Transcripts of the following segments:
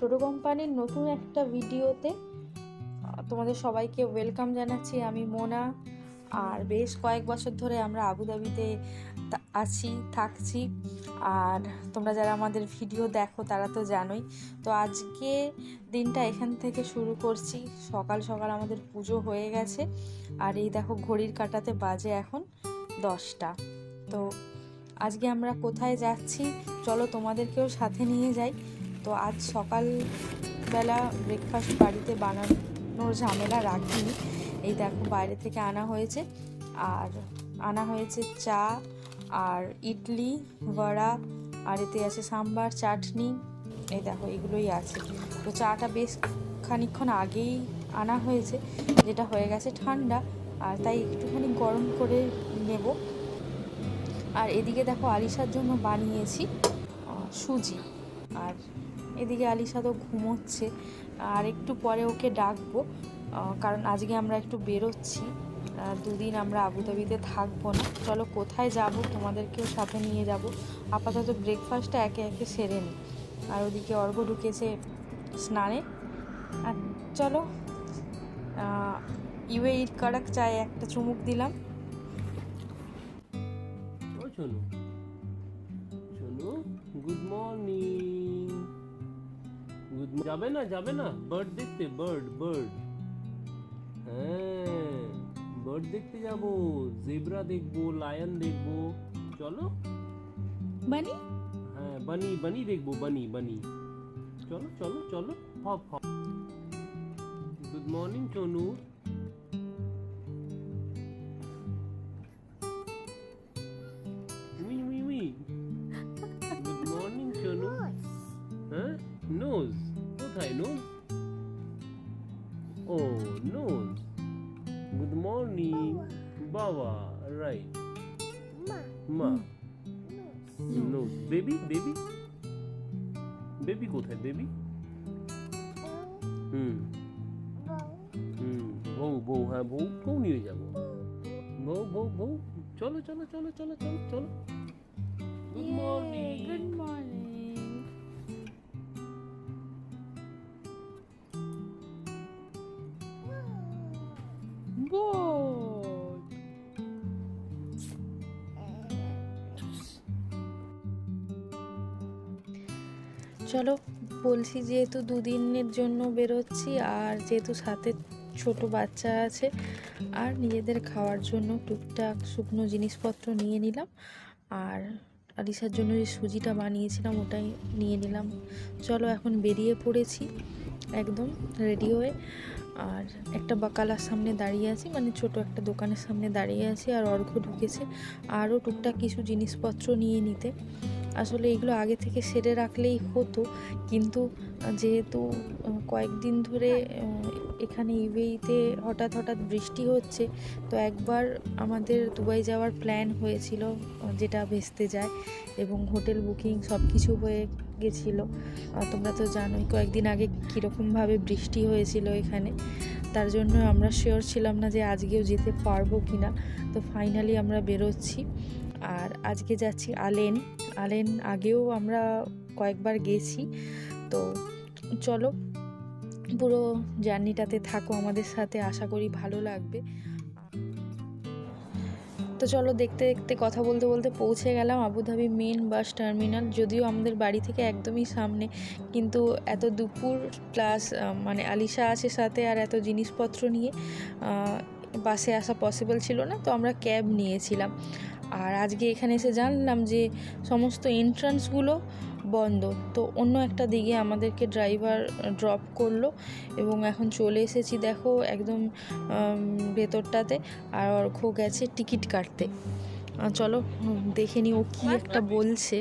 টোটো কোম্পানির নতুন একটা ভিডিওতে তোমাদের সবাইকে ওয়েলকাম জানাচ্ছি। আমি মোনা, আর বেশ কয়েক বছর ধরে আমরা আবুধাবিতে আছি, থাকছি। আর তোমরা যারা আমাদের ভিডিও দেখো, তারা তো জানোই। তো আজকে দিনটা এখান থেকে শুরু করছি। সকাল সকাল আমাদের পুজো হয়ে গেছে। আর এই দেখো, ঘড়ির কাটাতে বাজে এখন দশটা। তো আজকে আমরা কোথায় যাচ্ছি, চলো তোমাদেরকেও সাথে নিয়ে যাই। তো আজ সকালবেলা ব্রেকফাস্ট বাড়িতে বানানোর ঝামেলা রাখিনি। এই দেখো বাইরে থেকে আনা হয়েছে। আর আনা হয়েছে চা, আর ইডলি, বড়া, আর এতে আছে সাম্বার, চাটনি। এই দেখো এগুলোই আছে। তো চাটা বেশ খানিকক্ষণ আগেই আনা হয়েছে, যেটা হয়ে গেছে ঠান্ডা। আর তাই একটুখানি গরম করে নেব। আর এদিকে দেখো আলিশার জন্য বানিয়েছি সুজি। আর এদিকে আলিশা তো ঘুমোচ্ছে, আর একটু পরে ওকে ডাকবো কারণ আজকে আমরা একটু বেরোচ্ছি দুদিন আমরা আবুধাবিতে থাকব না। চলো কোথায় যাব? তোমাদেরকেও সাথে নিয়ে যাব। আপাতত ব্রেকফাস্টটা একে একে সেরে নিই আর ওদিকে অর্ঘ ঢুকেছে স্নানে। আর চলো ইউএ ইট কড়ক চায়ে একটা চুমুক দিলাম। গুড মর্নিং যাবে না যাবে না বার্ড দেখতে বার্ড বার্ড হ্যাঁ বার্ড দেখতে যাব জেব্রা দেখব লায়ন দেখব চলো বানি হ্যাঁ বানি বানি দেখব বানি বানি চলো চলো চলো hop hop good morning Sonu বউ চলো চলো চলো চলো চলো চলো। গুড মর্নিং গুড মর্নিং চলো বলছি যেহেতু দুদিনের জন্য বেরোচ্ছি আর যেহেতু সাথে ছোট বাচ্চা আছে। আর নিজেদের খাওয়ার জন্য টুকটাক শুকনো জিনিসপত্র নিয়ে নিলাম। আর আলিশার জন্য যে সুজিটা বানিয়েছিলাম, ওটাই নিয়ে নিলাম। চলো এখন বেরিয়ে পড়েছি একদম রেডি হয়ে। আর একটা বাকালার সামনে দাঁড়িয়ে আছি মানে ছোট একটা দোকানের সামনে দাঁড়িয়ে আছি। আর অর্ঘ্য ঢুকেছে। আরও টুকটাক কিছু জিনিসপত্র নিয়ে নিতে। আসলে এগুলো আগে থেকে সেরে রাখলেই হতো, কিন্তু যেহেতু কয়েকদিন ধরে এখানে ইউএইতে হঠাৎ হঠাৎ বৃষ্টি হচ্ছে, তো একবার আমাদের দুবাই যাওয়ার প্ল্যান হয়েছিল, যেটা ভেস্তে যায় এবং হোটেল বুকিং সব কিছু হয়ে গেছিল। তোমরা তো জানোই কয়েকদিন আগে কীরকমভাবে বৃষ্টি হয়েছিল এখানে। তার জন্য আমরা শিওর ছিলাম না যে আজকেও যেতে পারব কি না তো ফাইনালি আমরা বেরোচ্ছি। আর আজকে যাচ্ছি আলেন। আলেন, আগেও আমরা কয়েকবার গেছি। তো চলো, পুরো জার্নিটাতে থাকো আমাদের সাথে, আশা করি ভালো লাগবে। তো চলো দেখতে দেখতে কথা বলতে বলতে পৌঁছে গেলাম আবুধাবি মেন বাস টার্মিনাল। যদিও আমাদের বাড়ি থেকে একদমই সামনে, কিন্তু এত দুপুর প্লাস মানে আলিশা আছে সাথে আর এত জিনিসপত্র নিয়ে বাসে আসা পসিবল ছিল না, তো আমরা ক্যাব নিয়েছিলাম। আর আজকে এখানে এসে জানলাম যে সমস্ত এন্ট্রান্সগুলো বন্ধ। তো অন্য একটা দিকে আমাদেরকে ড্রাইভার ড্রপ করল এবং এখন চলে এসেছি দেখো একদম ভেতরটাতে আর অর্ঘ্য গেছে টিকিট কাটতে। চলো দেখে নি ও কি একটা বলছে।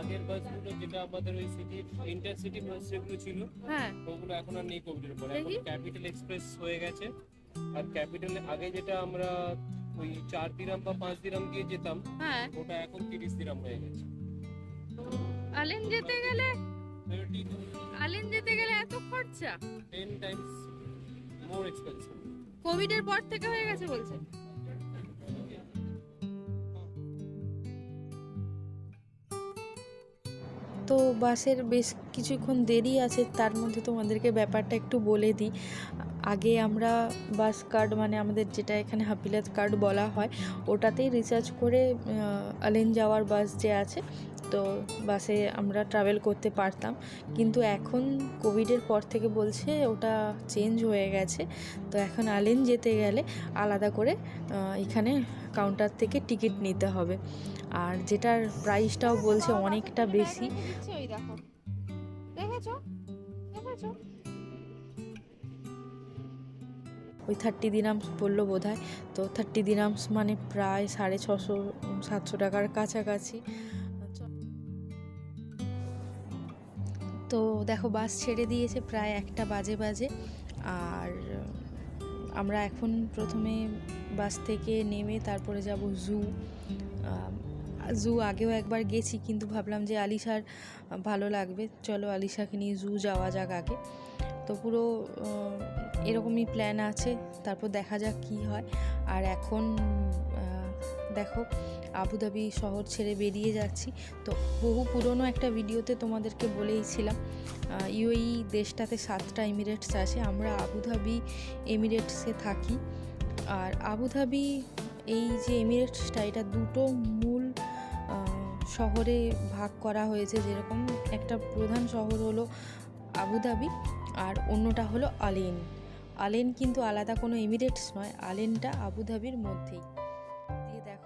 আগের বাসগুলো যেটা আমাদের ওই সিটি ইন্টারসিটি বাস যেগুলো ছিল হ্যাঁ। ওগুলো এখন আর নেই কোভিডের পরে এখন ক্যাপিটাল এক্সপ্রেস হয়ে গেছে। আর ক্যাপিটাল আগে যেটা আমরা ওই চার দিরাম বা পাঁচ দিরাম দিয়ে যেতাম হ্যাঁ। ওটা এখন তিরিশ দিরাম হয়ে গেছে। আলেন যেতে গেলে? আলেন যেতে গেলে এত খরচা? Ten times more expensive COVID এর পর থেকে হয়ে গেছে বলছে। তো বাসের বেশ কিছুক্ষণ দেরি আছে তার মধ্যে তোমাদেরকে ব্যাপারটা একটু বলে দিই। আগে আমরা বাস কার্ড মানে আমাদের যেটা এখানে হাপিলাত কার্ড বলা হয় ওটাতেই রিচার্জ করে আলেন যাওয়ার বাস যে আছে তো বাসে আমরা ট্রাভেল করতে পারতাম। কিন্তু এখন কোভিডের পর থেকে বলছে ওটা চেঞ্জ হয়ে গেছে। তো এখন আলেন যেতে গেলে আলাদা করে এখানে কাউন্টার থেকে টিকিট নিতে হবে। আর যেটার প্রাইসটাও বলছে অনেকটা বেশি। দেখেছ? দেখেছ? ওই থার্টি দিনামস বলল বোধ তো থার্টি দিনামস মানে প্রায় সাড়ে ছশো সাতশো টাকার কাছাকাছি। তো দেখো বাস ছেড়ে দিয়েছে প্রায় একটা বাজে বাজে। আর আমরা এখন প্রথমে বাস থেকে নেমে তারপরে যাব জু। জু আগেও একবার গেছি কিন্তু ভাবলাম যে আলিশার ভালো লাগবে। চলো আলিশাকে নিয়ে জু যাওয়া যাক আগে। তো পুরো এরকমই প্ল্যান আছে। তারপর দেখা যাক কি হয়। আর এখন দেখো আবুধাবি শহর ছেড়ে বেরিয়ে যাচ্ছি। তো বহু পুরনো একটা ভিডিওতে তোমাদেরকে বলেইছিলাম ইউএই দেশটাতে সাতটা এমিরেটস আছে, আমরা আবুধাবি এমিরেটসে থাকি। আর আবুধাবি এই যে এমিরেটসটা, এটা দুটো মূল শহরে ভাগ করা হয়েছে। যেরকম একটা প্রধান শহর হলো আবুধাবি আর অন্যটা হলো আলেন। আলেন কিন্তু আলাদা কোনো এমিরেটস নয়, আলেনটা আবুধাবির মধ্যেই।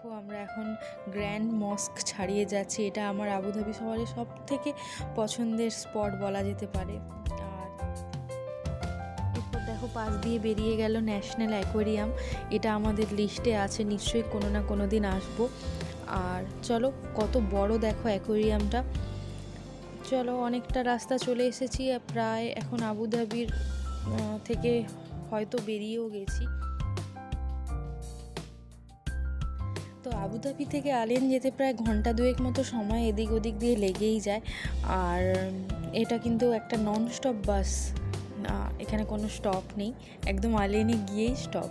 দেখো, আমরা এখন গ্র্যান্ড মস্ক ছাড়িয়ে যাচ্ছি। এটা আমার আবুধাবি শহরের সব থেকে পছন্দের স্পট বলা যেতে পারে। আর দেখো, পাশ দিয়ে বেরিয়ে গেল ন্যাশনাল অ্যাকোয়ারিয়াম এটা আমাদের লিস্টে আছে, নিশ্চয়ই কোনো না কোনো দিন আসব। আর চলো, কত বড় দেখো অ্যাকোয়ারিয়ামটা চলো, অনেকটা রাস্তা চলে এসেছি। প্রায় এখন আবুধাবির থেকে হয়তো বেরিয়েও গেছি। তো আবুধাবি থেকে আলেন যেতে প্রায় ঘণ্টা দুয়েক মতো সময় এদিক ওদিক দিয়ে লেগেই যায়। আর এটা কিন্তু একটা নন স্টপ বাস এখানে কোনো স্টপ নেই, একদম আলেনে গিয়েই স্টপ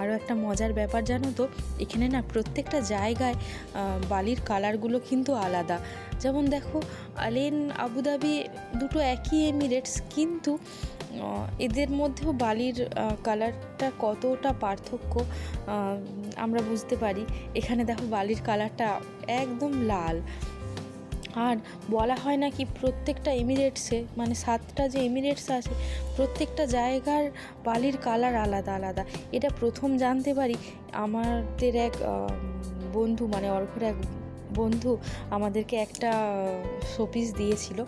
আরও একটা মজার ব্যাপার জানো তো, এখানে না প্রত্যেকটা জায়গায় বালির কালারগুলো কিন্তু আলাদা। যেমন দেখো আলেন আবুধাবি দুটো একই এমিরেটস, কিন্তু এদের মধ্যেও বালির কালারটা কতটা পার্থক্য আমরা বুঝতে পারি। এখানে দেখো বালির কালারটা একদম লাল। আর বলা হয় নাকি প্রত্যেকটা এমিরেটসে মানে সাতটা যে এমিরেটস আছে, প্রত্যেকটা জায়গার বালির কালার আলাদা আলাদা। এটা প্রথম জানতে পারি। আমাদের এক বন্ধু মানে অর্ঘর এক বন্ধু আমাদেরকে একটা শোপিস দিয়েছিল।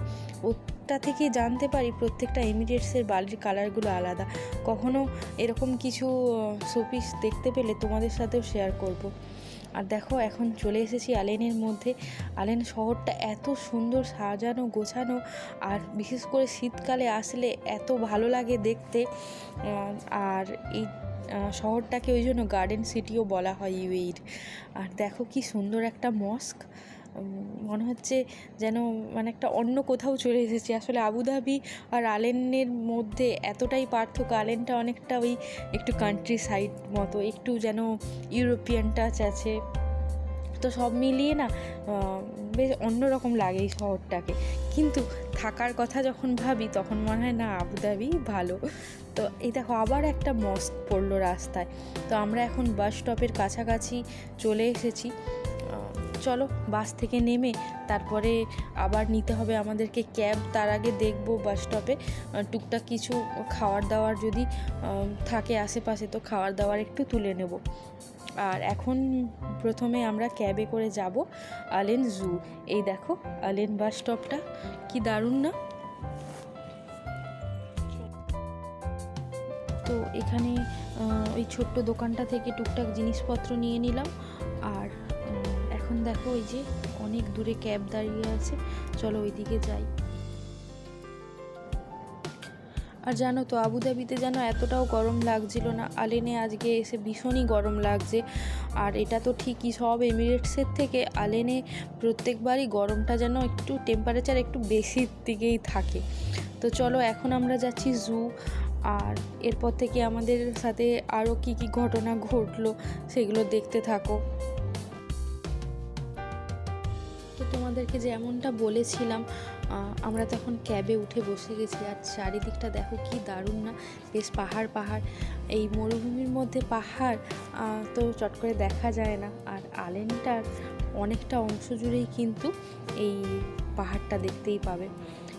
ওটা থেকে জানতে পারি প্রত্যেকটা এমিরেটসের বালির কালারগুলো আলাদা। কখনো এরকম কিছু শোপিস দেখতে পেলে তোমাদের সাথেও শেয়ার করব। আর দেখো, এখন চলে এসেছি আলেনের মধ্যে। আলেন শহরটা এত সুন্দর সাজানো, গোছানো, আর বিশেষ করে শীতকালে আসলে এত ভালো লাগে দেখতে। আর এই শহরটাকে ওই জন্য গার্ডেন সিটিও বলা হয় ইউএইর আর দেখো কি সুন্দর একটা মস্ক। মনে হচ্ছে যেন মানে একটা অন্য কোথাও চলে এসেছি। আসলে আবুধাবি আর আলেনের মধ্যে এতটাই পার্থক্য আলেনটা অনেকটা ওই একটু কান্ট্রি সাইড মতো, একটু যেন ইউরোপিয়ান টাচ আছে। তো সব মিলিয়ে না বেশ অন্যরকম লাগে এই শহরটাকে। কিন্তু থাকার কথা যখন ভাবি, তখন মনে হয় না আবুধাবি ভালো। তো এই দেখো, আবার একটা মস্ক পড়ল রাস্তায়। তো আমরা এখন বাস স্টপের কাছাকাছি চলে এসেছি। চলো বাস থেকে নেমে তারপরে আবার নিতে হবে আমাদেরকে ক্যাব। তার আগে দেখব বাস স্টপে টুকটাক কিছু খাওয়ার দাওয়ার যদি থাকে আশেপাশে তো খাওয়ার দাওয়ার একটু তুলে নেব। আর এখন প্রথমে আমরা ক্যাবে করে যাব আলেন জু। এই দেখো, আলেন বাস স্টপটা কি দারুণ না? তো এখানে ওই ছোট্ট দোকানটা থেকে টুকটাক জিনিসপত্র নিয়ে নিলাম। আর এখন দেখো ওই যে অনেক দূরে ক্যাব দাঁড়িয়ে আছে। চলো ওইদিকে যাই। আর জানো তো, আবুধাবিতে যেন এতটাও গরম লাগছিল না, আলেনে আজকে এসে ভীষণই গরম লাগছে। আর এটা তো ঠিকই, সব এমিরেটসের থেকে আলেনে প্রত্যেকবারই গরমটা যেন একটু টেম্পারেচার একটু বেশির দিকেই থাকে। তো চলো এখন আমরা যাচ্ছি জু আর এরপর থেকে আমাদের সাথে আরও কি কি ঘটনা ঘটলো সেগুলো দেখতে থাকো। তোমাদেরকে যেমনটা বলেছিলাম আমরা তখন ক্যাবে উঠে বসে গেছি আর চারিদিকটা দেখো কি দারুণ না, বেশ পাহাড় পাহাড়। এই মরুভূমির মধ্যে পাহাড় তো চট করে দেখা যায় না। আর আলেনটার অনেকটা অংশ জুড়েই কিন্তু এই পাহাড়টা দেখতেই পাবে।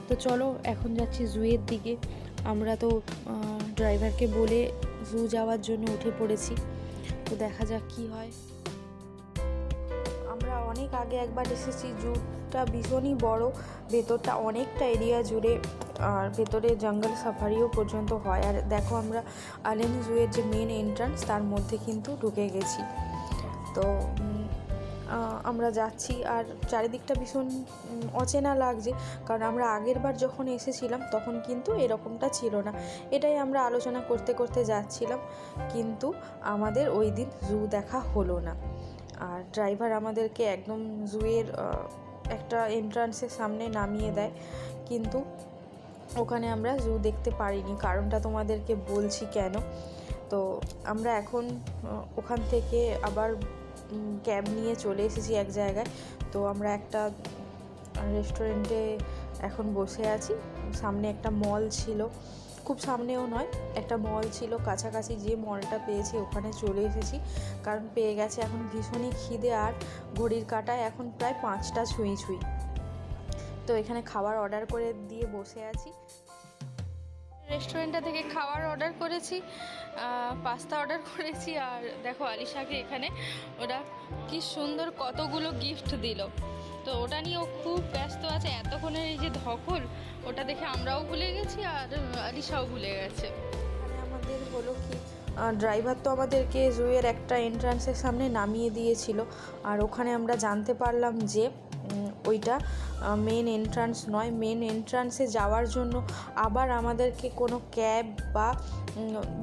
তো চলো, এখন যাচ্ছি জুয়ের দিকে। আমরা তো ড্রাইভারকে বলে জু যাওয়ার জন্য উঠে পড়েছি। তো দেখা যাক কি হয়। অনেক আগে একবার এসেছি। জুটা ভীষণই বড়, ভেতরটা অনেকটা এরিয়া জুড়ে, আর ভেতরে জঙ্গল সাফারিও পর্যন্ত হয়। আর দেখো আমরা আলেন জুয়ের যে মেন এন্ট্রান্স তার মধ্যে কিন্তু ঢুকে গেছি। তো আমরা যাচ্ছি। আর চারিদিকটা ভীষণ অচেনা লাগছে, কারণ আমরা আগের বার যখন এসেছিলাম, তখন কিন্তু এরকমটা ছিল না। এটাই আমরা আলোচনা করতে করতে যাচ্ছিলাম, কিন্তু আমাদের ওই দিন জু দেখা হলো না। আর ড্রাইভার আমাদেরকে একদম জুয়ের একটা এন্ট্রান্সের সামনে নামিয়ে দেয়। কিন্তু ওখানে আমরা জু দেখতে পারিনি। কারণটা তোমাদেরকে বলছি কেন? তো আমরা এখন ওখান থেকে আবার ক্যাব নিয়ে চলে এসেছি এক জায়গায়। তো আমরা একটা রেস্টুরেন্টে এখন বসে আছি। সামনে একটা মল ছিল। খুব সামনেও নয়, একটা মল ছিল, কাছাকাছি যে মলটা পেয়েছি ওখানে চলে এসেছি। কারণ পেয়ে গেছে এখন ভীষণই খিদে আর ঘড়ির কাটায় এখন প্রায় পাঁচটা ছুঁই ছুঁই। তো এখানে খাবার অর্ডার করে দিয়ে বসে আছি। রেস্টুরেন্টটা থেকে খাবার অর্ডার করেছি পাস্তা অর্ডার করেছি আর দেখো আলিশাকে এখানে ওরা কি সুন্দর কতগুলো গিফট দিল। তো ওটা নিয়ে ও খুব ব্যস্ত আছে, এতক্ষণের এই যে ধকল ওটা দেখে আমরাও ভুলে গেছি আর আলিশাও ভুলে গেছে। আমাদের হলো কি ড্রাইভার তো আমাদেরকে জুয়ের একটা এন্ট্রান্সের সামনে নামিয়ে দিয়েছিল। আর ওখানে আমরা জানতে পারলাম যে ওইটা মেন এন্ট্রান্স নয়। মেন এন্ট্রান্সে যাওয়ার জন্য আবার আমাদেরকে কোনো ক্যাব বা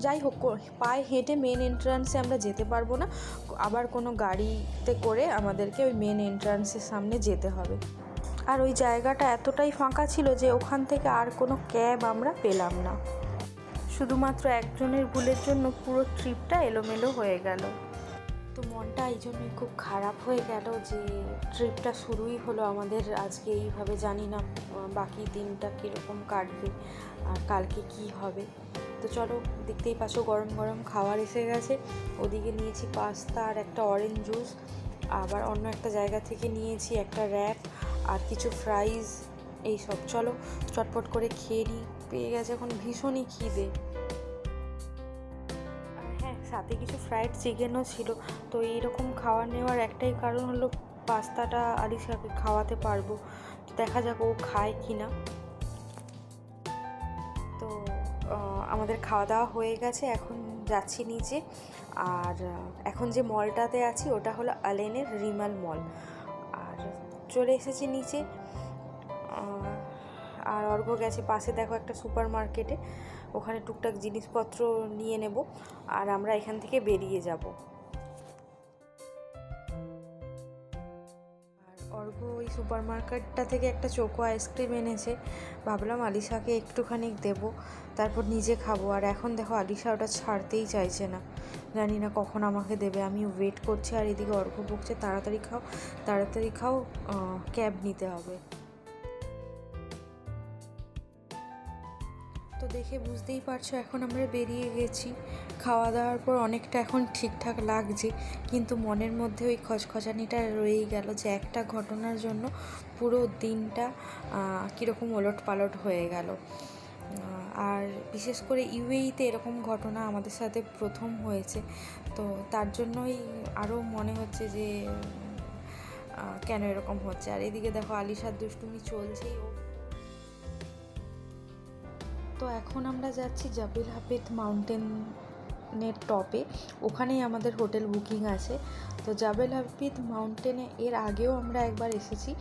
যাই হোক পায়ে হেঁটে মেন এন্ট্রান্সে আমরা যেতে পারব না। আবার কোনো গাড়িতে করে আমাদেরকে ওই মেন এন্ট্রান্সের সামনে যেতে হবে। আর ওই জায়গাটা এতটাই ফাঁকা ছিল যে ওখান থেকে আর কোনো ক্যাব আমরা পেলাম না। শুধুমাত্র একজনের ভুলের জন্য পুরো ট্রিপটা এলোমেলো হয়ে গেল। তো মনটা এই জন্যই খুব খারাপ হয়ে গেল যে ট্রিপটা শুরুই হলো আমাদের আজকে এইভাবে জানি না, বাকি দিনটা কীরকম কাটবে আর কালকে কি হবে। তো চলো, দেখতেই পাচ্ছ গরম গরম খাবার এসে গেছে। ওদিকে নিয়েছি পাস্তা আর একটা অরেঞ্জ জুস আবার অন্য একটা জায়গা থেকে নিয়েছি একটা র্যাপ আর কিছু ফ্রাইজ এইসব চলো, চটপট করে খেয়ে নিই। পেয়ে গেছে এখন ভীষণই খিদে। হ্যাঁ সাথে কিছু ফ্রাইড চিকেনও ছিল। তো এইরকম খাওয়া নেওয়ার একটাই কারণ হলো পাস্তাটা আলিশাকে খাওয়াতে পারব। দেখা যাক ও খায় কি না তো আমাদের খাওয়া দাওয়া হয়ে গেছে। এখন যাচ্ছি নিচে। আর, এখন যে মলটাতে আছি, ওটা হলো আলেনের রিমাল মল চলে এসেছি নিচে। আর অর্ঘ গেছে পাশে, দেখো একটা সুপার মার্কেটে ওখানে টুকটাক জিনিসপত্র নিয়ে নেব, আর আমরা এখান থেকে বেরিয়ে যাব। অর্ঘ ওই সুপার মার্কেটটা থেকে একটা চোকো আইসক্রিম এনেছে। ভাবলাম আলিশাকে একটুখানি দেব, তারপর নিজে খাব। আর এখন দেখো, আলিশা ওটা ছাড়তেই চাইছে না। জানি না কখন আমাকে দেবে। আমি ওয়েট করছি আর এদিকে অর্ঘ বকছে, তাড়াতাড়ি খাও তাড়াতাড়ি খাও ক্যাব নিতে হবে। তো দেখে বুঝতেই পারছ, এখন আমরা বেরিয়ে গেছি। খাওয়া দাওয়ার পর অনেকটা এখন ঠিকঠাক লাগছে, কিন্তু মনের মধ্যে ওই খচখচানিটা রয়েই গেল যে একটা ঘটনার জন্য পুরো দিনটা কীরকম ওলট পালট হয়ে গেল। আর বিশেষ করে ইউএইতে এরকম ঘটনা আমাদের সাথে প্রথম হয়েছে, তো তার জন্যই আরও মনে হচ্ছে যে কেন এরকম হচ্ছে? আর এদিকে দেখো আলিশার দুষ্টুমি চলছেই ও। তো এখন আমরা যাচ্ছি জাবিল হাফিদ মাউন্টেনের টপে। ওখানেই আমাদের হোটেল বুকিং আছে। তো জাবেল হাফিদ মাউন্টেনে এর আগেও আমরা একবার এসেছি।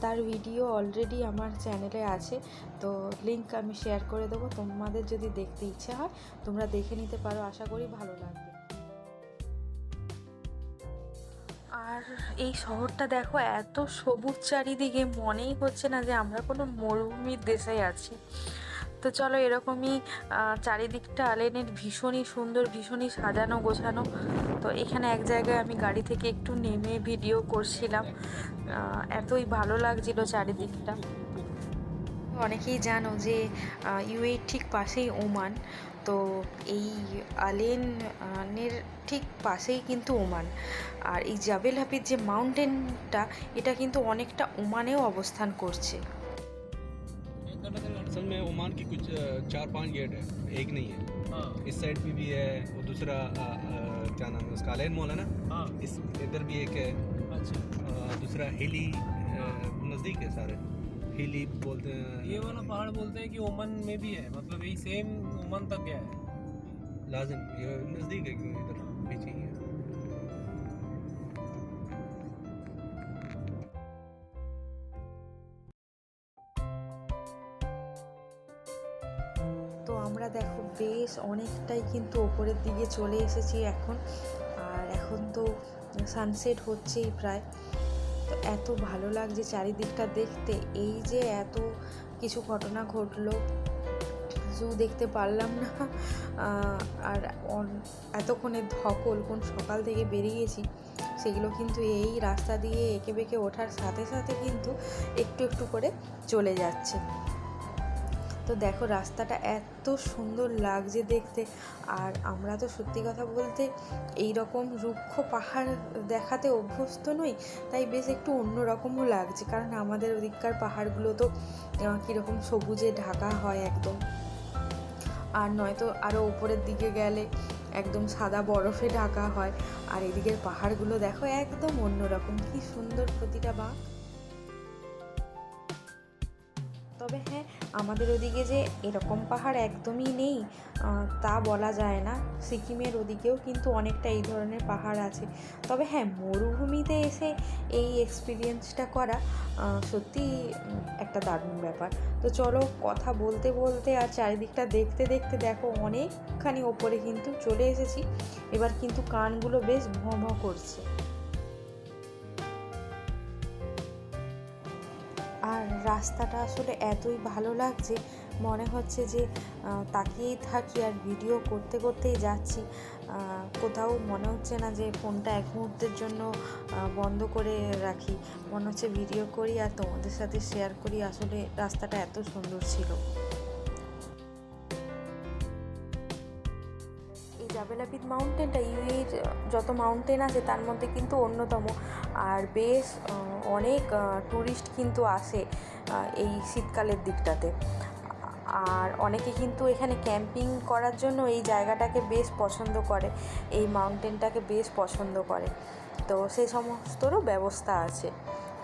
তার ভিডিও অলরেডি আমার চ্যানেলে আছে। তো লিংক আমি শেয়ার করে দেবো। তোমাদের যদি দেখতে ইচ্ছে হয়, তোমরা দেখে নিতে পারো। আশা করি ভালো লাগবে। আর এই শহরটা দেখো, এত সবুজ চারিদিকে। মনেই হচ্ছে না যে আমরা কোনো মরুভূমির দেশে আছি। তো চলো এরকমই চারিদিকটা আলেনের ভীষণই সুন্দর, ভীষণই সাজানো, গোছানো। তো এখানে এক জায়গায় আমি গাড়ি থেকে একটু নেমে ভিডিও করছিলাম। এতই ভালো লাগছিল চারিদিকটা। অনেকেই জানো যে ইউএর ঠিক পাশেই ওমান। তো এই আলেনের ঠিক পাশেই কিন্তু ওমান। আর এই জাবেল হাফিজ যে মাউন্টেনটা, এটা কিন্তু অনেকটা ওমানেও অবস্থান করছে। में ओमान की कुछ चार पाँच गेट है एक नहीं है। हाँ। इस साइड पे भी है और दूसरा अ, अ, क्या नाम है उसका अलैन मॉल है ना? हाँ। इस इधर भी एक है। अच्छा। दूसरा हिली नज़दीक है सारे। हिली बोलते हैं ये वाला पहाड़ बोलते हैं कि ओमन में भी है मतलब यही सेम ओमन तक गया है। लाजिम ये नज़दीक है क्यों इधर? বেশ অনেকটাই কিন্তু ওপরের দিকে চলে এসেছি এখন। আর এখন তো সানসেট হচ্ছেই প্রায়। তো এত ভালো লাগছে চারিদিকটা দেখতে। এই যে এত কিছু ঘটনা ঘটলো শুধু দেখতে পারলাম না। আর অন- এতক্ষণে ধকল, কোন সকাল থেকে বেরিয়েছি, সেগুলো কিন্তু এই রাস্তা দিয়ে এঁকে বেঁকে ওঠার সাথে সাথে কিন্তু একটু একটু করে চলে যাচ্ছে। তো দেখো রাস্তাটা এত সুন্দর লাগছে দেখতে। আর আমরা তো সত্যি কথা বলতে এই রকম রুক্ষ পাহাড় দেখাতে অভ্যস্ত নই, তাই বেশ একটু অন্যরকমও লাগছে। কারণ আমাদের ওদিককার পাহাড়গুলো তো কীরকম সবুজে ঢাকা হয় একদম। আর নয়তো আরও ওপরের দিকে গেলে একদম সাদা বরফে ঢাকা হয়। আর এদিকের পাহাড়গুলো দেখো একদম অন্যরকম। কি সুন্দর প্রতিটা বাঁক। তবে হ্যাঁ আমাদের ওদিকে যে এরকম পাহাড় একদমই নেই তা বলা যায় না। সিকিমের ওদিকেও কিন্তু অনেকটা এই ধরনের পাহাড় আছে। তবে হ্যাঁ মরুভূমিতে এসে এই এক্সপিরিয়েন্সটা করা আহ, সত্যিই একটা দারুণ ব্যাপার। তো চলো কথা বলতে বলতে আর চারিদিকটা দেখতে দেখতে দেখো অনেকখানি ওপরে কিন্তু চলে এসেছি। এবার কিন্তু কানগুলো বেশ ভঁ করছে। আর রাস্তাটা আসলে এতই ভালো লাগছে, মনে হচ্ছে যে তাকিয়েই থাকি আর ভিডিও করতে করতেই যাচ্ছি। কোথাও মনে হচ্ছে না যে, ফোনটা এক মুহূর্তের জন্য বন্ধ করে রাখি। মনে হচ্ছে ভিডিও করি আর তোমাদের সাথে শেয়ার করি। আসলে রাস্তাটা এত সুন্দর ছিল। এই মাউন্টেনটা ইউএর যত মাউন্টেন আছে, তার মধ্যে কিন্তু অন্যতম। আর বেশ অনেক ট্যুরিস্ট কিন্তু আসে এই শীতকালের দিকটাতে। আর অনেকে কিন্তু এখানে ক্যাম্পিং করার জন্য এই জায়গাটাকে বেশ পছন্দ করে, এই মাউন্টেনটাকে বেশ পছন্দ করে। তো সেই সমস্তরও ব্যবস্থা আছে।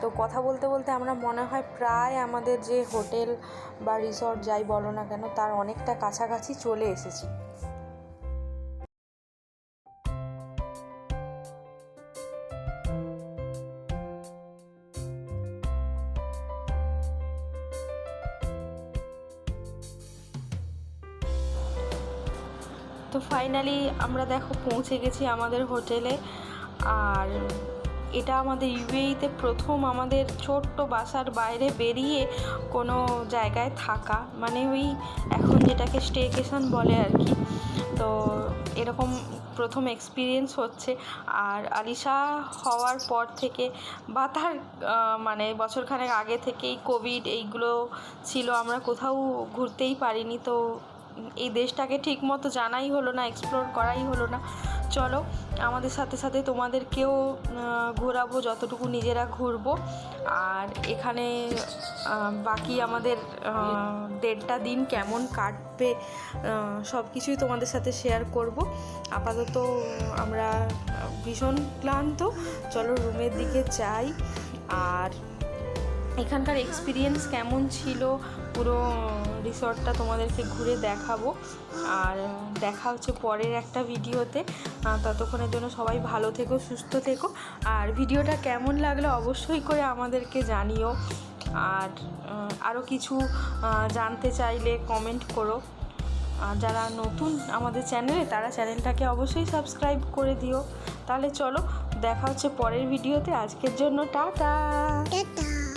তো কথা বলতে বলতে আমরা মনে হয় প্রায় আমাদের যে হোটেল বা রিসর্ট যাই বলো না কেন, তার অনেকটা কাছাকাছি চলে এসেছি। ফাইনালি আমরা দেখো পৌঁছে গেছি আমাদের হোটেলে। আর এটা আমাদের ইউএইতে প্রথম আমাদের ছোট্ট বাসার বাইরে বেরিয়ে কোনো জায়গায় থাকা। মানে ওই এখন যেটাকে স্টেকেশন বলে আর কি। তো এরকম প্রথম এক্সপিরিয়েন্স হচ্ছে। আর আলিশা হওয়ার পর থেকে বা তার মানে বছরখানেক আগে থেকেই কোভিড এইগুলো ছিল। আমরা কোথাও ঘুরতেই পারিনি। তো এই দেশটাকে ঠিক মতো জানাই হলো না এক্সপ্লোর করাই হলো না। চলো, আমাদের সাথে সাথে তোমাদেরকেও ঘোরাবো, যতটুকু নিজেরা ঘুরবো। আর এখানে বাকি আমাদের দেড়টা দিন কেমন কাটবে সব কিছুই তোমাদের সাথে শেয়ার করব। আপাতত আমরা ভীষণ ক্লান্ত। চলো রুমের দিকে যাই। আর এখানকার এক্সপিরিয়েন্স কেমন ছিল? পুরো রিসর্টটা তোমাদেরকে ঘুরে দেখাবো। আর দেখা হচ্ছে পরের একটা ভিডিওতে ততক্ষণের জন্য সবাই ভালো থেকো, সুস্থ থেকো। আর ভিডিওটা কেমন লাগল অবশ্যই করে আমাদেরকে জানিও। আর আরও কিছু জানতে চাইলে কমেন্ট করো। আর যারা নতুন আমাদের চ্যানেলে তারা চ্যানেলটাকে অবশ্যই সাবস্ক্রাইব করে দিও। তাহলে চলো, দেখা হচ্ছে পরের ভিডিওতে আজকের জন্য টাটা! টাটা!